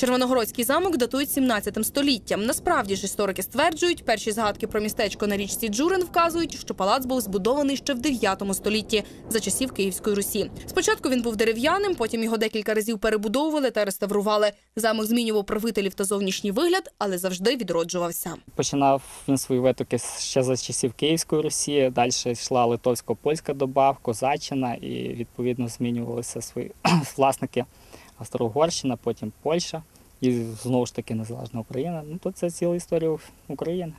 Червоногородський замок датують 17 століттям. Насправді ж історики стверджують, перші згадки про містечко на річці Джурин вказують, що палац був збудований ще в 9 столітті за часів Київської Русі. Спочатку він був дерев'яним, потім його декілька разів перебудовували та реставрували. Замок змінював правителів та зовнішній вигляд, але завжди відроджувався. Починав він свої витоки ще за часів Київської Росії. Далі йшла литовсько-польська доба, Козаччина, і відповідно змінювалися свої власники Австро-Угорщина, потім Польща і знову ж таки незалежна Україна. Ну то це ціла історія України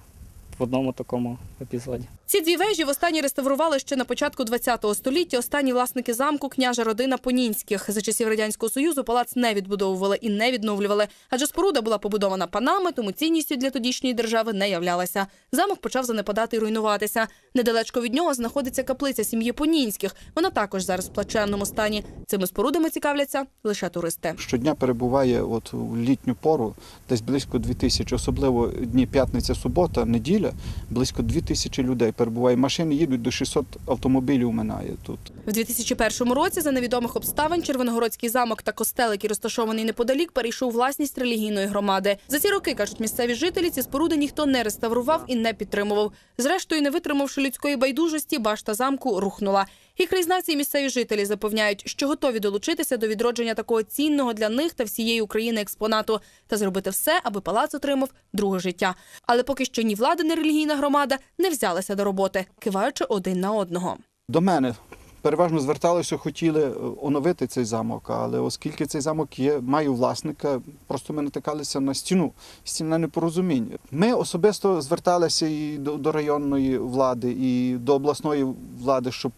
в одному такому епізоді. Ці дві вежі востаннє реставрували ще на початку ХХ століття. Останні власники замку княжа родина Понінських. За часів радянського союзу палац не відбудовували і не відновлювали, адже споруда була побудована панами, тому цінністю для тодішньої держави не являлася. Замок почав занепадати і руйнуватися. Недалечко від нього знаходиться каплиця сім'ї Понінських. Вона також зараз в плачевному стані. Цими спорудами цікавляться лише туристи. Щодня перебуває от у літню пору десь близько 2 тисячі, особливо дні п'ятниця, субота, неділя, близько 2 тисячі людей перебуває. Машини їдуть до 600 автомобілів минає тут. В 2001 році за невідомих обставин Червоногородський замок та костел, який розташований неподалік, перейшов власність релігійної громади. За ці роки кажуть місцеві жителі, ці споруди ніхто не реставрував і не підтримував. Зрештою, не витримавши людської байдужості, башта замку рухнула. І краєзнавці і місцеві жителі запевняють, що готові долучитися до відродження такого цінного для них та всієї України експонату та зробити все, аби палац отримав друге життя. Але поки що ні влада, ні релігійна громада не взялися до роботи, киваючи один на одного. До мене переважно зверталися, хотіли е, оновити цей замок, але оскільки цей замок є, має власника, просто ми натикалися на стіну, стіна непорозуміння. Ми особисто зверталися і до, до районної влади, і до обласної влади, щоб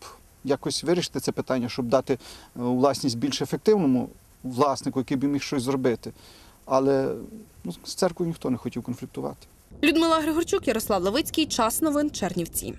якось вирішити це питання, щоб дати е, власність більш ефективному власнику, який би міг щось зробити. Але ну, з церквою ніхто не хотів конфліктувати. Людмила Григорчук, Ярослав Левицький. Час новин Чернівці.